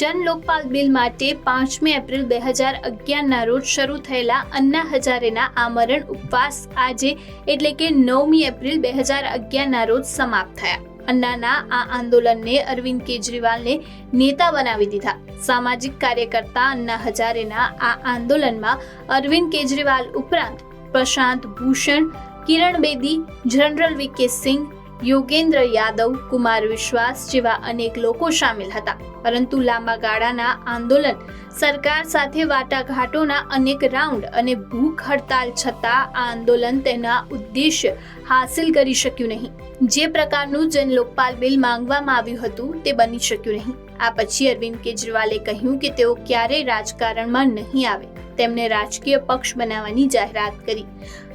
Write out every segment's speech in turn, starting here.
જન લોકપાલ બિલ માટે પાંચમી એપ્રિલ બે હજાર અગિયારના રોજ શરૂ થયેલા અન્ના હજારેના આમરણ ઉપવાસ આજે એટલે કે નવમી એપ્રિલ બે હજાર અગિયારના રોજ સમાપ્ત થયા. અન્નાના આ આંદોલનને અરવિંદ કેજરીવાલને નેતા બનાવી દીધા. સામાજિક કાર્યકર્તા અન્ના હજારેના આ આંદોલનમાં અરવિંદ કેજરીવાલ ઉપરાંત પ્રશાંત ભૂષણ, કિરણ બેદી, જનરલ વીકે સિંહ યોગેન્દ્ર યાદવ, કુમાર વિશ્વાસ જેવા અનેક લોકો સામેલ હતા. પરંતુ લાંબા ગાળાના આંદોલન, સરકાર સાથે વાટાઘાટોના અનેક રાઉન્ડ અને ભૂખ હડતાલ છતાં આ આંદોલન તેના ઉદ્દેશ્ય હાંસિલ કરી શક્યું નહીં. જે પ્રકારનું જન લોકપાલ બિલ માંગવામાં આવ્યું હતું તે બની શક્યું નહીં. આ પછી અરવિંદ કેજરીવાલે કહ્યું કે તેઓ ક્યારેય રાજકારણમાં નહીં આવે. તેમને રાજકીય પક્ષ બનાવવાની જાહેરાત કરી.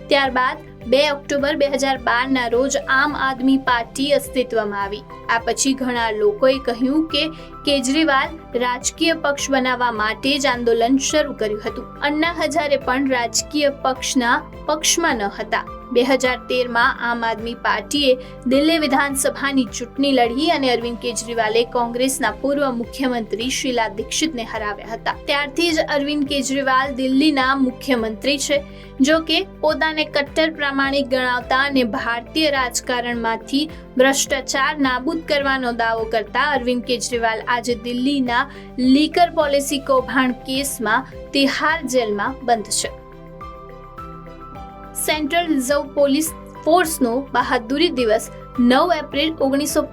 ત્યારબાદ બે ઓક્ટોબર બે હજાર બારના રોજ આમ આદમી પાર્ટી અસ્તિત્વમાં આવી. આ પછી ઘણા લોકોએ કહ્યું કે કેજરીવાલ રાજકીય પક્ષ બનાવવા માટે જ આંદોલન શરૂ કર્યું હતું. અન્ના હજારે પણ રાજકીય પક્ષના પક્ષમાં ન હતા. બે હજાર તેરમાં આમ આદમી પાર્ટીએ દિલ્હી વિધાનસભાની ચૂંટણી લડી અને અરવિંદ કેજરીવાલે કોંગ્રેસના પૂર્વ મુખ્યમંત્રી શીલા દીક્ષિતને હરાવ્યા હતા. ત્યારથી જ અરવિંદ કેજરીવાલ દિલ્હીના મુખ્યમંત્રી છે જો કે પોતાને કટ્ટર પ્રામાણિક ગણાવતા અને ભારતીય રાજકારણમાંથી ભ્રષ્ટાચાર નાબૂદ કરવાનો દાવો કરતા અરવિંદ કેજરીવાલ આજે દિલ્હીના લીકર પોલિસી કૌભાંડ કેસમાં તિહાર જેલમાં બંધ છે. સેન્ટ્રલ રિઝર્વ પોલીસ ફોર્સનો બહાદુરી દિવસ નવ એપ્રિલ ઓગણીસો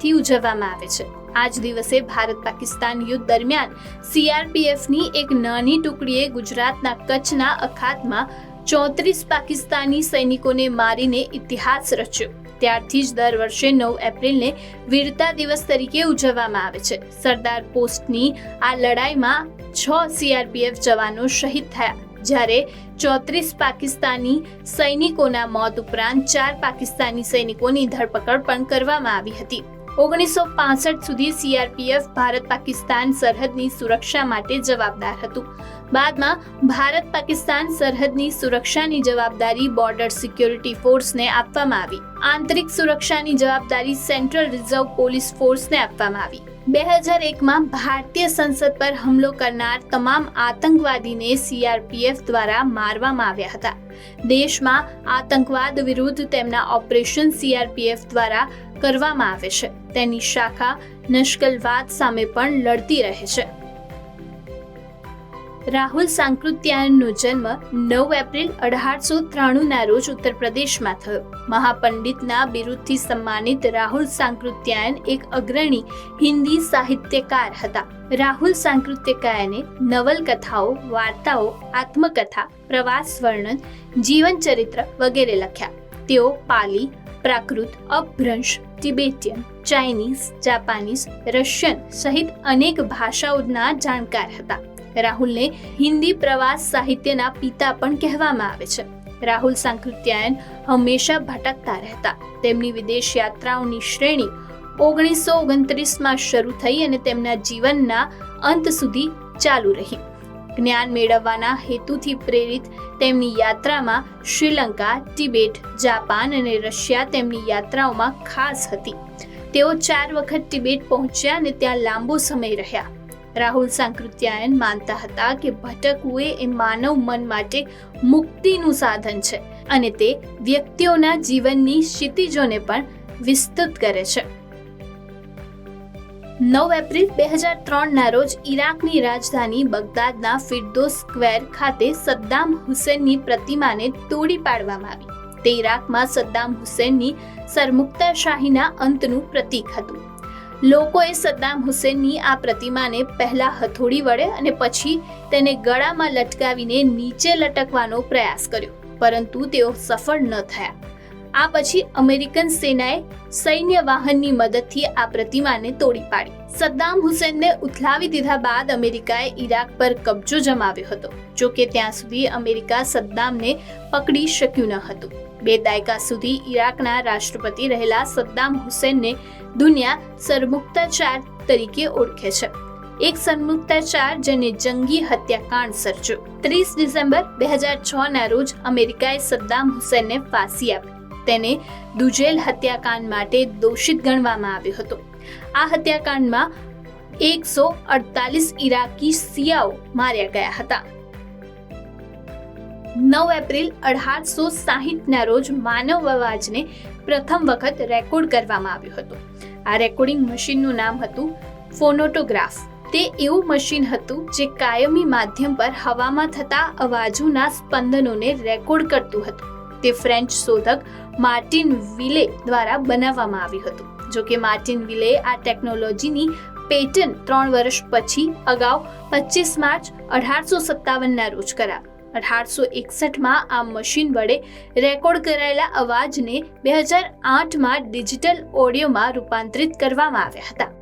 થી ઉજવવામાં આવે છે. આ જ દિવસે ભારત પાકિસ્તાન યુદ્ધ દરમિયાન સીઆરપીએફની એક નાની ટુકડીએ ગુજરાતના કચ્છના અખાતમાં ચોત્રીસ પાકિસ્તાની સૈનિકોને મારીને ઇતિહાસ રચ્યો. ત્યારથી જ દર વર્ષે નવ એપ્રિલને વીરતા દિવસ તરીકે ઉજવવામાં આવે છે. સરદાર પોસ્ટની આ લડાઈમાં છ સીઆરપીએફ જવાનો શહીદ થયા. જ્યારે ચોત્રીસ પાકિસ્તાની સૈનિકોના મોત ઉપરાંત ચાર પાકિસ્તાની સૈનિકોની ધરપકડ પણ કરવામાં આવી હતી. ઓગણીસો પાસઠ સુધી સીઆરપીએફ ભારત પાકિસ્તાન સરહદની સુરક્ષા માટે જવાબદાર હતું. બાદમાં ભારત પાકિસ્તાન સરહદની સુરક્ષાની જવાબદારી બોર્ડર સિક્યોરિટી ફોર્સને આપવામાં આવી. આંતરિક સુરક્ષાની જવાબદારી સેન્ટ્રલ રિઝર્વ પોલીસ ફોર્સને આપવામાં આવી. બે હજાર એકમાં ભારતીય સંસદ પર હુમલો કરનાર તમામ આતંકવાદીને સીઆરપીએફ દ્વારા મારવામાં આવ્યા હતા. દેશમાં આતંકવાદ વિરુદ્ધ તેમના ઓપરેશન સીઆરપીએફ દ્વારા કરવામાં આવે છે. તેની શાખા નશ્કલવાદ સામે પણ લડતી રહે છે. રાહુલ સાંકૃત્યાયનનો જન્મ નવ એપ્રિલ અઢારસો ત્રાણુંના રોજ ઉત્તર પ્રદેશમાં થયો. મહાપંડિતના બિરુદથી સન્માનિત રાહુલ સાંકૃત્યાયન એક અગ્રણી હિન્દી સાહિત્યકાર હતા. રાહુલ સાંકૃત્યકાયને નવલકથાઓ, વાર્તાઓ, આત્મકથા, પ્રવાસ વર્ણન, જીવનચરિત્ર વગેરે લખ્યા. તેઓ Pali, Prakrit Apabhramsha Tibetan, Chinese, Japanese, Russian સહિત અનેક ભાષાઓના જાણકાર હતા. રાહુલને હિન્દી પ્રવાસ સાહિત્યના પિતા પણ કહેવામાં આવે છે. રાહુલ સાંકૃત્યાયન હંમેશા ભટકતા રહેતા. તેમની વિદેશ યાત્રાઓની શ્રેણી ઓગણીસો ઓગણત્રીસમાં શરૂ થઈ અને તેમના જીવનના અંત સુધી ચાલુ રહી. જ્ઞાન મેળવવાના હેતુથી પ્રેરિત તેમની યાત્રામાં શ્રીલંકા, તિબેટ, જાપાન અને રશિયા તેમની યાત્રાઓમાં ખાસ હતી. તેઓ ચાર વખત તિબેટ પહોંચ્યા અને ત્યાં લાંબો સમય રહ્યા. રાહુલ સાંકૃત્યાયન માનતા હતા કે ભટકવું એ માનવ મન માટે મુક્તિનું સાધન છે અને તે વ્યક્તિઓના જીવનની ક્ષિતિજોને પણ વિસ્તૃત કરે છે. નવ એપ્રિલ બે હજાર ત્રણના રોજ ઈરાકની રાજધાની બગદાદના ફિરદોસ સ્ક્વેર ખાતે સદ્દામ હુસેનની પ્રતિમાને તોડી પાડવામાં આવી. તે ઈરાકમાં સદ્દામ હુસેનની સરમુક્તાશાહીના અંતનું પ્રતીક હતું. લોકોએ સદ્દામ હુસેનની આ પ્રતિમાને પહેલા હથોડી વડે અને પછી તેને ગળામાં લટકાવીને નીચે લટકવાનો પ્રયાસ કર્યો, પરંતુ તેઓ સફળ ન થયા. આ પછી અમેરિકન સેનાએ સૈન્ય વાહનની મદદથી આ પ્રતિમાને તોડી પાડી. સદ્દામ હુસેનને ઉથલાવી દીધા બાદ અમેરિકાએ ઈરાક પર કબજો જમાવ્યો હતો જો કે ત્યાં સુધી અમેરિકા સદ્દામને પકડી શક્યું ન હતું. બે દાયકા સુધી ઈરાકના રાષ્ટ્રપતિ રહેલા સદ્દામ હુસેનને દુનિયા સરમુક્તાચાર તરીકે ઓળખે છે. એક સરમુક્તાચાર જેને જંગી હત્યાકાંડ સર્જ્યો. ત્રીસ ડિસેમ્બર બે હજાર છ ના રોજ અમેરિકાએ સદ્દામ હુસેનને ફાંસી આપી. તેને દુજેલ હત્યાકાંડ માટે દોષિત ગણવામાં આવ્યો હતો. આ હત્યાકાંડમાં એકસો અડતાલીસ ઇરાકી શિયાઓ માર્યા ગયા હતા. નવ એપ્રિલ અઢારસો સાહીઠના રોજ માનવ અવાજને પ્રથમ વખત રેકોર્ડ કરવામાં આવ્યો હતો. આ રેકોર્ડિંગ મશીનનું નામ હતું ફોનોટોગ્રાફ. તે એવું મશીન હતું જે કાયમી માધ્યમ પર હવામાં થતા અવાજોના સ્પંદનોને રેકોર્ડ કરતું હતું. તે ફ્રેન્ચ શોધક માર્ટિન વિલે દ્વારા બનાવવામાં આવ્યું હતું. જો કે માર્ટિન વિલે આ ટેકનોલોજીની પેટન્ટ ત્રણ વર્ષ પછી અગાઉ પચીસ માર્ચ અઢારસો સત્તાવનના રોજ કરાવી. અઢારસો એકસઠમાં આ મશીન વડે રેકોર્ડ કરાયેલા અવાજને બે હજાર આઠમાં ડિજિટલ ઓડિયોમાં રૂપાંતરિત કરવામાં આવ્યા હતા.